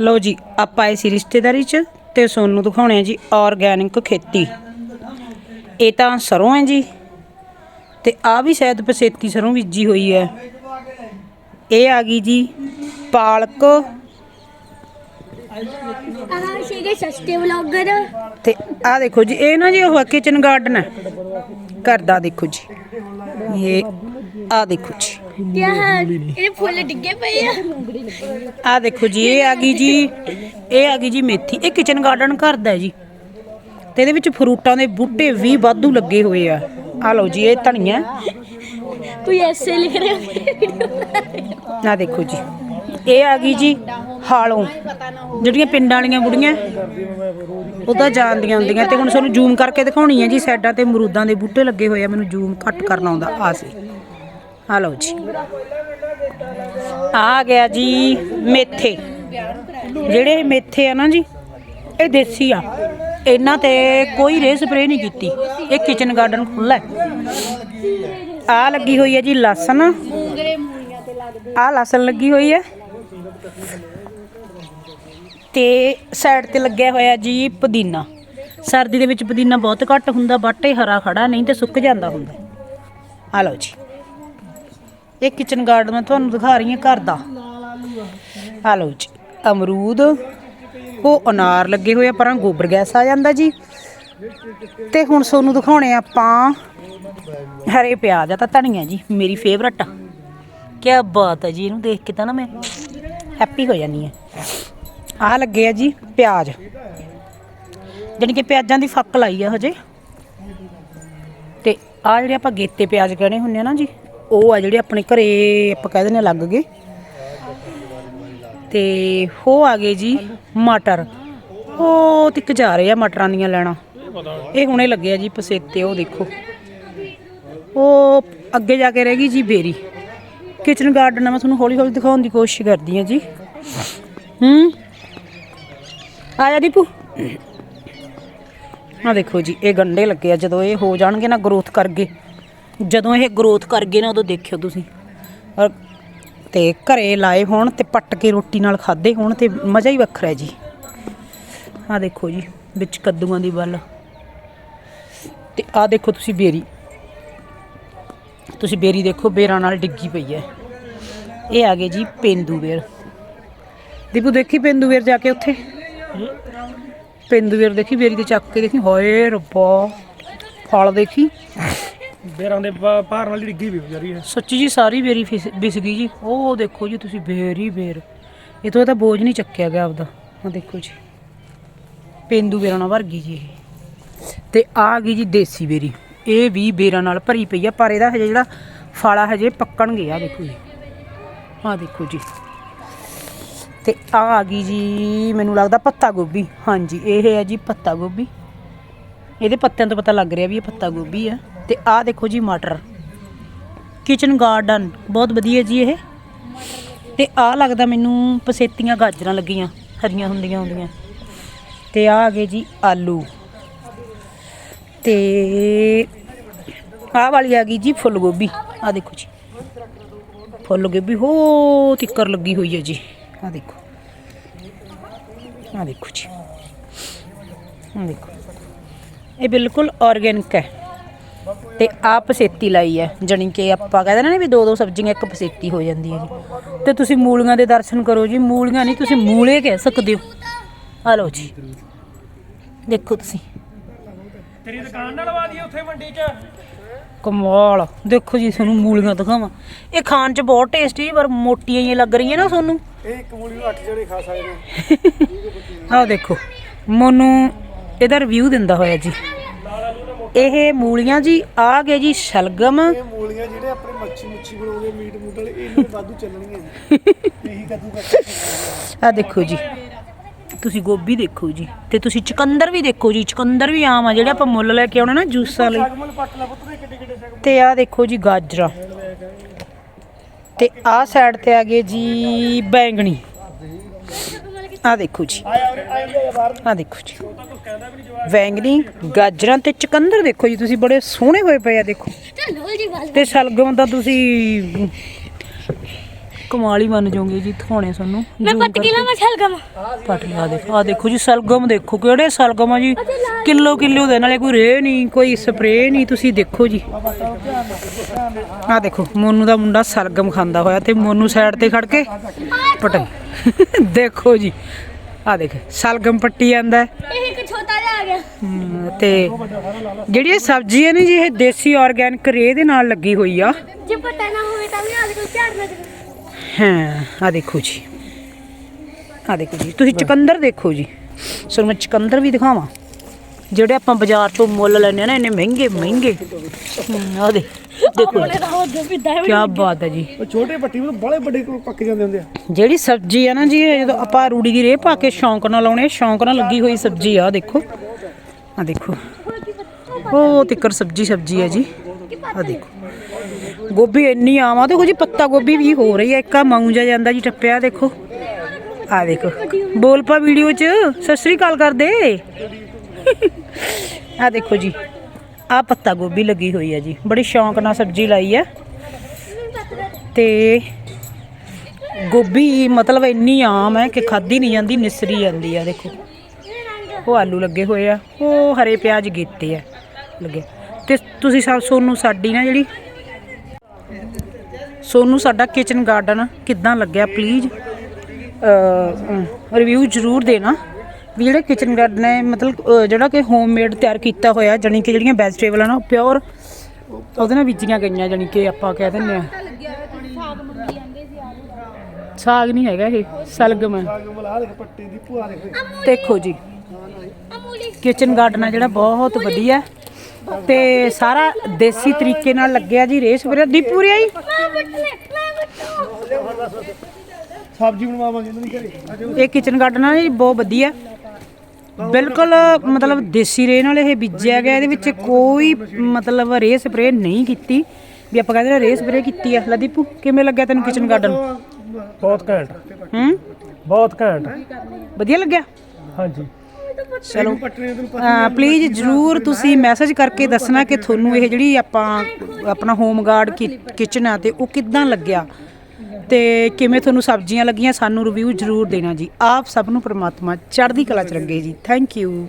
ਲਓ ਜੀ ਆਪਾਂ ਆਏ ਸੀ ਰਿਸ਼ਤੇਦਾਰੀ 'ਚ ਤੇ ਸੋਨੂੰ ਦਿਖਾਉਣੇ ਆ ਜੀ ਆਰਗੈਨਿਕ ਖੇਤੀ। ਇਹ ਤਾਂ ਸਰੋਂ ਹੈ ਜੀ। ਤੇ ਆ ਵੀ ਸ਼ਾਇਦ ਪਸੇਤੀ ਸਰੋਂ ਬੀਜੀ ਹੋਈ ਹੈ। ਇਹ ਆ ਗਈ ਜੀ ਪਾਲਕ। ਆਹ ਸੀਗੇ ਸਸਤੇ ਵਲੌਗਰ। ਤੇ ਆ ਦੇਖੋ ਜੀ ਇਹ ਨਾ ਜੀ ਉਹ ਕਿਚਨ ਗਾਰਡਨ ਹੈ। ਘਰ ਦਾ ਦੇਖੋ ਜੀ। ਇਹ ਆ ਦੇਖੋ ਜੀ। ਤੇ ਆਹ ਇਹ ਫੁੱਲ ਡਿੱਗੇ ਪਏ ਆ। ਆ ਦੇਖੋ ਜੀ ਇਹ ਆ ਗਈ ਜੀ ਇਹ ਆ ਗਈ ਜੀ ਮੇਥੀ। ਇਹ ਕਿਚਨ ਗਾਰਡਨ ਘਰ ਦਾ ਹੈ ਜੀ। ਤੇ ਇਹਦੇ ਵਿੱਚ ਫਰੂਟਾਂ ਦੇ ਬੂਟੇ ਵੀ ਵਾਧੂ ਲੱਗੇ ਹੋਏ ਆ। ਆ ਲਓ ਜੀ ਇਹ ਧਨੀਆ। ਕੋਈ ਐਸੇ ਲਿਖ ਰਿਹਾ ਆ ਦੇਖੋ ਜੀ ਇਹ ਆ ਗਈ ਜੀ ਹਾਲੋਂ। ਜਿਹੜੀਆਂ ਪਿੰਡਾਂ ਵਾਲੀਆਂ ਬੁੜੀਆਂ ਉਹ ਤਾਂ ਜਾਣਦੀਆਂ ਹੁੰਦੀਆਂ। ਤੇ ਹੁਣ ਤੁਹਾਨੂੰ ਜ਼ੂਮ ਕਰਕੇ ਦਿਖਾਉਣੀ ਹੈ ਜੀ ਸਾਈਡਾਂ ਤੇ ਅਮਰੂਦਾਂ ਦੇ ਬੂਟੇ ਲੱਗੇ ਹੋਏ ਆ। ਮੈਨੂੰ ਜ਼ੂਮ ਘੱਟ ਕਰਨਾ ਆਉਂਦਾ ਆ ਸੀ। ਆ ਲਓ ਜੀ। ਆ ਗਿਆ ਜੀ ਮੇਥੇ। ਜਿਹੜੇ ਮੇਥੇ ਆ ਨਾ ਜੀ, ਇਹ ਦੇਸੀ ਆ। ਇਹਨਾਂ ਤੇ ਕੋਈ ਰੇ ਸਪਰੇ ਨਹੀਂ ਕੀਤੀ। ਇਹ ਕਿਚਨ ਗਾਰਡਨ ਖੁੱਲਾ ਆ ਲੱਗੀ ਹੋਈ ਹੈ ਜੀ ਲਸਣ। ਆ ਲਸਣ ਲੱਗੀ ਹੋਈ ਹੈ। ਤੇ ਸਾਈਡ ਤੇ ਲੱਗਿਆ ਹੋਇਆ ਜੀ ਪੁਦੀਨਾ। ਸਰਦੀ ਦੇ ਵਿੱਚ ਪੁਦੀਨਾ ਬਹੁਤ ਘੱਟ ਹੁੰਦਾ, ਬਟ ਇਹ ਹਰਾ ਖੜਾ, ਨਹੀਂ ਤੇ ਸੁੱਕ ਜਾਂਦਾ ਹੁੰਦਾ। ਆ ਲਓ ਜੀ। ਇਹ ਕਿਚਨ ਗਾਰਡਨ ਮੈਂ ਤੁਹਾਨੂੰ ਦਿਖਾ ਰਹੀ ਹਾਂ ਘਰ ਦਾ। ਆ ਲਓ ਜੀ, ਅਮਰੂਦ, ਉਹ ਅਨਾਰ ਲੱਗੇ ਹੋਏ ਆ, ਪਰਾਂ ਗੋਬਰ ਗੈਸ ਆ ਜਾਂਦਾ ਜੀ। ਤੇ ਹੁਣ ਤੁਹਾਨੂੰ ਦਿਖਾਉਣੇ ਆਪਾਂ ਹਰੇ ਪਿਆਜ਼ ਆ ਤਾਂ ਧਨੀਆ ਜੀ, ਮੇਰੀ ਫੇਵਰਟ ਆ। ਕੀ ਬਾਤ ਹੈ ਜੀ, ਇਹਨੂੰ ਦੇਖ ਕੇ ਤਾਂ ਨਾ ਮੈਂ ਹੈਪੀ ਹੋ ਜਾਂਦੀ ਆ ਆਹ ਲੱਗੇ ਆ ਜੀ ਪਿਆਜ਼। ਜਾਣੀ ਕਿ ਪਿਆਜ਼ਾਂ ਦੀ ਫੱਕ ਲਾਈ ਆ ਹਜੇ। ਤੇ ਆ ਜਿਹੜੇ ਆਪਾਂ ਗੇਤੇ ਪਿਆਜ਼ ਕਹਿੰਦੇ ਹੁੰਦੇ ਆ ਨਾ ਜੀ ਉਹ ਆ ਜਿਹੜੇ ਆਪਣੇ ਘਰੇ ਆਪਾਂ ਕਹਿ ਦਿੰਦੇ ਆ ਲੱਗ ਗਏ। ਤੇ ਉਹ ਆ ਗਏ ਜੀ ਮਟਰ। ਉਹ ਤਿੱਕ ਜਾ ਰਹੇ ਆ ਮਟਰਾਂ ਦੀਆਂ ਲੈਣਾ। ਇਹ ਹੁਣੇ ਲੱਗੇ ਆ ਜੀ ਪਸੇਤੇ, ਉਹ ਦੇਖੋ। ਉਹ ਅੱਗੇ ਜਾ ਕੇ ਰਹਿ ਗਈ ਜੀ ਬੇਰੀ। ਕਿਚਨ ਗਾਰਡਨ ਮੈਂ ਤੁਹਾਨੂੰ ਹੌਲੀ ਹੌਲੀ ਦਿਖਾਉਣ ਦੀ ਕੋਸ਼ਿਸ਼ ਕਰਦੀ ਹਾਂ ਜੀ। ਹੂੰ? ਆ ਜਾ ਦੀਪੂ। ਆ ਦੇਖੋ ਜੀ, ਇਹ ਗੰਡੇ ਲੱਗੇ ਆ। ਜਦੋਂ ਇਹ ਹੋ ਜਾਣਗੇ ਨਾ ਗਰੋਥ ਕਰ ਗਏ ਜਦੋਂ ਇਹ ਗਰੋਥ ਕਰ ਗਏ ਨਾ, ਉਦੋਂ ਦੇਖਿਓ ਤੁਸੀਂ। ਔਰ ਤੇ ਘਰੇ ਲਾਏ ਹੋਣ ਤੇ ਪੱਟ ਕੇ ਰੋਟੀ ਨਾਲ ਖਾਦੇ ਹੋਣ ਤੇ ਮਜ਼ਾ ਹੀ ਵੱਖਰਾ ਹੈ ਜੀ। ਆ ਦੇਖੋ ਜੀ, ਵਿੱਚ ਕੱਦੂਆਂ ਦੀ ਵੱਲ। ਤੇ ਆ ਦੇਖੋ ਤੁਸੀਂ ਬੇਰੀ। ਤੁਸੀਂ ਬੇਰੀ ਦੇਖੋ, ਬੇਰਾਂ ਨਾਲ ਡਿੱਗੀ ਪਈ ਹੈ। ਇਹ ਆ ਗਏ ਜੀ ਪੇਂਦੂ ਬੇਰ। ਦੀਪੂ, ਦੇਖੀ ਪੇਂਦੂ ਬੇਰ ਜਾ ਕੇ ਉੱਥੇ? ਪੇਂਦੂ ਬੇਰ ਦੇਖੀ, ਬੇਰੀ ਤੇ ਚੱਕ ਕੇ ਦੇਖੀ। ਹੋਏ ਰੱਬਾ, ਫਲ ਦੇਖੀ। ਬੇਰਾਂ ਦੇ ਪਾ- ਭਾਰ ਨਾਲ ਡਿੱਗੀ ਵੀ ਹੋ ਹੈ। ਸੱਚੀ ਜੀ ਸਾਰੀ ਬੇਰੀ ਫਿਸ- ਵਿਸ ਗਈ ਜੀ। ਉਹ ਦੇਖੋ ਜੀ, ਤੁਸੀਂ ਬੇਰ ਹੀ ਬੇਰ ਇਹ ਤੋਂ ਤਾਂ ਬੋਝ ਨਹੀਂ ਚੱਕਿਆ ਗਿਆ ਆਪਦਾ। ਆ ਦੇਖੋ ਜੀ। ਪੇਂਦੂ ਬੇਰਾਂ ਨਾਲ ਭਰ ਗਈ ਜੀ ਇਹ। ਤੇ ਆ ਗਈ ਜੀ ਦੇਸੀ ਬੇਰੀ। ਇਹ ਵੀ ਬੇਰਾਂ ਨਾਲ ਭਰੀ ਪਈ ਆ, ਪਰ ਇਹਦਾ ਹਜੇ ਜਿਹੜਾ ਫਾਲਾ ਹਜੇ ਪੱਕਣ ਗਿਆ ਦੇਖੋ ਜੀ। ਆ ਦੇਖੋ ਜੀ। ਤੇ ਆ ਆ ਗਈ ਜੀ, ਮੈਨੂੰ ਲੱਗਦਾ ਪੱਤਾ ਗੋਭੀ। ਹਾਂਜੀ, ਇਹ ਹੈ ਜੀ ਪੱਤਾ ਗੋਭੀ। ਇਹਦੇ ਪੱਤਿਆਂ ਤੋਂ ਪਤਾ ਲੱਗ ਰਿਹਾ ਵੀ ਇਹ ਪੱਤਾ ਗੋਭੀ ਆ। ਤੇ ਆਹ ਦੇਖੋ ਜੀ ਮਟਰ। ਕਿਚਨ ਗਾਰਡਨ ਬਹੁਤ ਵਧੀਆ ਜੀ ਇਹ। ਤੇ ਆਹ ਲੱਗਦਾ ਮੈਨੂੰ ਪਸੇਤੀਆਂ ਗਾਜਰਾਂ ਲੱਗੀਆਂ, ਹਰੀਆਂ ਹੁੰਦੀਆਂ ਹੁੰਦੀਆਂ। ਤੇ ਆਹ ਆ ਗਏ ਜੀ ਆਲੂ। ਤੇ ਆਹ ਵਾਲੀ ਆ ਗਈ ਜੀ ਫੁੱਲ ਗੋਭੀ ਆ ਦੇਖੋ ਜੀ। ਫੁੱਲ ਗੋਭੀ ਹੋ, ਤਿੱਕਰ ਲੱਗੀ ਹੋਈ ਹੈ ਜੀ। ਆ ਦੇਖੋ। ਆ ਦੇਖੋ ਜੀ। ਆ ਦੇਖੋ। ਇਹ ਬਿਲਕੁਲ ਆਰਗੈਨਿਕ ਹੈ। ਤੇ ਆ ਪਸੇਤੀ ਲਾਈ ਹੈ ਜਣੀ ਕਿ ਆਪਾਂ ਕਹਿੰਦੇ ਨਾ ਵੀ ਦੋ ਦੋ ਸਬਜ਼ੀਆਂ ਇੱਕ ਪਸੇਤੀ ਹੋ ਜਾਂਦੀ ਹੈ ਜੀ। ਤੇ ਤੁਸੀਂ ਮੂਲੀਆਂ ਦੇ ਦਰਸ਼ਨ ਕਰੋ ਜੀ। ਮੂਲੀਆਂ ਨਹੀਂ ਤੁਸੀਂ ਮੂਲੇ ਕਹਿ ਸਕਦੇ ਹੋ। ਆ ਲਓ ਜੀ। ਦੇਖੋ ਤੁਸੀਂ। ਤੇਰੀ ਦੁਕਾਨ ਨਾਲ ਦਈਏ ਉੱਥੇ ਮੰਡੀ 'ਚ। ਕਮਾਲ। ਦੇਖੋ ਜੀ ਤੁਹਾਨੂੰ ਮੂਲੀਆਂ ਦਿਖਾਵਾਂ। ਇਹ ਖਾਣ 'ਚ ਬਹੁਤ ਟੇਸਟੀ ਪਰ ਮੋਟੀਆਂ ਹੀ ਲੱਗ ਰਹੀਆਂ ਨਾ ਤੁਹਾਨੂੰ। ਇਹ ਇੱਕ ਮੂਲੀ ਨੂੰ 8 ਜਣੇ ਖਾ ਸਕਦੇ ਨੇ। ਆਹ ਦੇਖੋ। ਮੋਨੂੰ ਇਹਦਾ ਰਿਵਿਊ ਦਿੰਦਾ ਹੋਇਆ ਜੀ। ਇਹ ਮੂਲੀਆਂ ਜੀ ਆ ਗਏ ਜੀ ਸ਼ਲਗਮ। ਇਹ ਮੂਲੀਆਂ ਜਿਹੜੇ ਆਪਣੇ ਮੱਛੀ ਮੁੱਛੀ ਬਣਾਉਂਦੇ ਮੀਟ ਮੂਟ ਵਾਲੇ ਇਹਨਾਂ ਵਾਧੂ ਚੱਲਣਗੀਆਂ। ਜੀ ਇਹੀ ਕੱਦੂ ਕੱਟ ਆ। ਦੇਖੋ ਜੀ ਤੁਸੀਂ ਗੋਭੀ ਦੇਖੋ ਜੀ ਤੇ ਤੁਸੀਂ ਚਕੰਦਰ ਵੀ ਦੇਖੋ ਜੀ ਚਕੰਦਰ ਵੀ ਆਮ ਆ ਜਿਹੜੇ ਆਪਾਂ ਮੁੱਲ ਲੈ ਕੇ ਆਉਣੇ ਨਾ ਜੂਸਾਂ ਲਈ। ਤੇ ਆ ਦੇਖੋ ਜੀ ਗਾਜਰਾਂ। ਤੇ ਆ ਸਾਈਡ ਤੇ ਆ ਗਏ ਜੀ ਬੈਂਗਣੀ। ਆ ਦੇਖੋ ਜੀ। ਆ ਦੇਖੋ ਜੀ। ਬੈਂਗਣੀ ਗਾਜਰਾਂ ਤੇ ਚਕੰਦਰ ਦੇਖੋ ਜੀ ਤੁਸੀਂ ਬੜੇ ਸੋਹਣੇ ਹੋਏ ਪਏ ਆ ਦੇਖੋ। ਤੇ ਸ਼ਲਗਮ ਦਾ ਤੁਸੀਂ ਕਮਾਲ ਹੀ ਮੰਨ ਜਾਓਗੇ ਜੀ ਦਿਖਾਉਣੇ ਸਾਨੂੰ। ਮੈਂ ਪੱਟ ਕੇ ਲਾਵਾਂ ਛਲਗਮ ਕਰਕੇ ਪੱਟ ਲਿਆ ਦੇਖੋ ਆ ਦੇਖੋ ਜੀ ਸਲਗਮ ਦੇਖੋ ਕਿਹੜੇ ਸਲਗਮ ਆ ਜੀ। ਕਿਲੋ ਕਿਲੋ ਦੇ ਨਾਲੇ ਕੋਈ ਰੇ ਨਹੀਂ ਕੋਈ ਸਪਰੇ ਨਹੀਂ ਤੁਸੀਂ ਦੇਖੋ ਜੀ। ਆ ਦੇਖੋ ਮੋਨੂ ਦਾ ਮੁੰਡਾ ਸਲਗਮ ਖਾਂਦਾ ਹੋਇਆ ਤੇ ਮੋਨੂ ਸਾਈਡ ਤੇ ਖੜ ਕੇ ਪਟ ਦੇਖੋ ਜੀ। ਆ ਦੇਖ ਸਲਗਮ ਪੱਟੀ ਜਾਂਦਾ ਹੈ। ਇਹ ਇੱਕ ਛੋਟਾ ਜਿਹਾ ਆ ਗਿਆ। ਤੇ ਜਿਹੜੀ ਇਹ ਸਬਜ਼ੀ ਹੈ ਨੇ ਜੀ ਇਹ ਦੇਸੀ ਆਰਗੈਨਿਕ ਰੇ ਦੇ ਨਾਲ ਲੱਗੀ ਹੋਈ ਆ। ਜੇ ਪਤਾ ਨਾ ਹੋਵੇ ਤਾਂ ਵੀ ਆ ਕੇ ਝਾੜ ਨਾ ਦੇ ਹਾਂ ਆ ਦੇਖੋ ਜੀ। ਆ ਦੇਖੋ ਜੀ ਤੁਸੀਂ ਚੁਕੰਦਰ ਦੇਖੋ ਜੀ। ਸੋ ਮੈਂ ਚੁਕੰਦਰ ਵੀ ਦਿਖਾਵਾਂ। ਜਿਹੜੇ ਆਪਾਂ ਬਾਜ਼ਾਰ ਤੋਂ ਮੁੱਲ ਆ ਨਾ ਇੰਨੇ ਮਹਿੰਗੇ ਮਹਿੰਗੇ। ਆ ਦੇ ਦੇਖੋ ਕੀ ਬਾਤ ਹੈ ਜੀ। ਉਹ ਛੋਟੇ ਪੱਟੀ ਮਤਲਬ ਬੜੇ ਵੱਡੇ ਕੋਲ ਪੱਕ ਜਾਂਦੇ ਹੁੰਦੇ ਆ। ਜਿਹੜੀ ਸਬਜ਼ੀ ਆ ਨਾ ਜੀ ਇਹ ਜਦੋਂ ਆਪਾਂ ਰੂੜੀ ਦੀ ਰੇਹ ਪਾ ਕੇ ਸ਼ੌਂਕ ਨਾਲ ਲਾਉਣੇ ਸ਼ੌਂਕ ਨਾਲ ਲੱਗੀ ਹੋਈ ਸਬਜ਼ੀ ਆ ਦੇਖੋ। ਆ ਦੇਖੋ। ਉਹ ਤਿੱਕਰ ਸਬਜ਼ੀ ਸਬਜ਼ੀ ਹੈ ਜੀ। ਆ ਦੇਖੋ। ਗੋਭੀ ਇੰਨੀ ਆਵਾ ਦੇਖੋ ਜੀ ਪੱਤਾ ਗੋਭੀ ਵੀ ਹੋ ਰਹੀ ਹੈ ਇੱਕ ਮਾਊ ਜਾ ਜਾਂਦਾ ਜੀ ਟੱਪਿਆ ਦੇਖੋ। ਆ ਦੇਖੋ। ਬੋਲ ਪਾ ਵੀਡੀਓ 'ਚ ਸਤਿ ਸ੍ਰੀ ਅਕਾਲ ਕਰ ਦੇ ਆ ਦੇਖੋ ਜੀ। ਆ ਪੱਤਾ ਗੋਭੀ ਲੱਗੀ ਹੋਈ ਹੈ ਜੀ। ਬੜੀ ਸ਼ੌਂਕ ਨਾਲ ਸਬਜ਼ੀ ਲਾਈ ਹੈ। ਤੇ ਗੋਭੀ ਮਤਲਬ ਇੰਨੀ ਆਮ ਹੈ ਕਿ ਖਾਦੀ ਨਹੀਂ ਜਾਂਦੀ, ਨਿਸਰੀ ਜਾਂਦੀ ਆ, ਦੇਖੋ। ਉਹ ਆਲੂ ਲੱਗੇ ਹੋਏ ਆ। ਉਹ ਹਰੇ ਪਿਆਜ਼ ਗੀਤੇ ਆ, ਲੱਗੇ। ਤੇ ਤੁਸੀਂ ਸਭ ਸੋਨੂੰ ਸਾਡੀ ਨਾ ਜਿਹੜੀ, ਸੋਨੂੰ ਸਾਡਾ ਕਿਚਨ ਗਾਰਡਨ ਕਿੱਦਾਂ ਲੱਗਿਆ ਪਲੀਜ਼ ਰਿਵਿਊ ਜ਼ਰੂਰ ਦੇਣਾ। ਵੀ ਜਿਹੜੇ ਕਿਚਨ ਗਾਰਡਨ ਹੈ ਮਤਲਬ ਅਹ, ਜਿਹੜਾ ਕਿ ਹੋਮਮੇਡ ਤਿਆਰ ਕੀਤਾ ਹੋਇਆ ਜਾਣੀ ਕਿ ਜਿਹੜੀਆਂ ਵੈਜੀਟੇਬਲ ਆ ਨਾ ਪਿਓਰ ਉਹਦੇ ਨਾਲ ਬੀਜੀਆਂ ਗਈਆਂ ਜਾਣੀ ਕਿ ਆਪਾਂ ਕਹਿ ਦਿੰਦੇ ਆ। ਸਾਗ ਨਹੀਂ ਹੈਗਾ ਇਹ ਸਲਗਮ ਦੇ ਦੇਖ ਦੇਖੋ ਜੀ ਅਮੂਲੀ ਕਿਚਨ ਗਾਰਡਨ ਆ ਜਿਹੜਾ ਬਹੁਤ ਵਧੀਆ ਤੇ ਸਾਰਾ ਦੇਸੀ ਤਰੀਕੇ ਨਾਲ ਲੱਗਿਆ ਜੀ ਰੇਸ ਵੀਰੇ ਦੀਪੂ ਰਿਆ ਜੀ ਮੈਂ ਬੱਟ ਲੈ ਮੈਂ ਬੱਟੂ ਸਬਜ਼ੀ ਬਣਵਾਵਾਂਗੇ ਇਹਨਾਂ ਦੀ ਘਰੇ। ਇਹ ਕਿਚਨ ਗਾਰਡਨ ਆ ਜੀ ਬਹੁਤ ਵਧੀਆ। ਬਿਲਕੁਲ ਮਤਲਬ ਦੇਸੀ ਰੇ ਨਾਲ ਇਹ ਬੀਜਿਆ ਗਿਆ ਇਹਦੇ ਵਿੱਚ ਕੋਈ ਮਤਲਬ ਰੇ ਸਪਰੇ ਨਹੀਂ ਕੀਤੀ। ਵੀ ਆਪਾਂ ਕਹਿੰਦੇ ਨੇ ਰੇ ਸਪਰੇ ਕੀਤੀ ਆ। ਲੈ ਦੀਪੂ ਕਿਵੇਂ ਲੱਗਿਆ ਤੈਨੂੰ ਕਿਚਨ ਗਾਰਡਨ ਬਹੁਤ ਘੈਂਟ। ਹੂੰ? ਬਹੁਤ ਘੈਂਟ। ਵਧੀਆ ਲੱਗਿਆ? ਹਾਂਜੀ। ਚਲੋ ਪਲੀਜ਼ ਜਰੂਰ ਤੁਸੀਂ ਮੈਸੇਜ ਕਰਕੇ ਦੱਸਣਾ ਕਿ ਤੁਹਾਨੂੰ ਇਹ ਜਿਹੜੀ ਆਪਾਂ ਆਪਣਾ ਹੋਮ ਗਾਰਡ ਕਿਚਨ ਆ ਤੇ ਉਹ ਕਿੱਦਾਂ ਲੱਗਿਆ? ਤੇ ਕਿਵੇਂ ਤੁਹਾਨੂੰ ਸਬਜ਼ੀਆਂ ਲੱਗੀਆਂ ਸਾਨੂੰ ਰਿਵਿਊ ਜਰੂਰ ਦੇਣਾ ਜੀ। ਆਪ ਸਭ ਨੂੰ ਪ੍ਰਮਾਤਮਾ ਚੜ੍ਹਦੀ ਕਲਾ ਚ ਰੱਖੇ ਜੀ। Thank you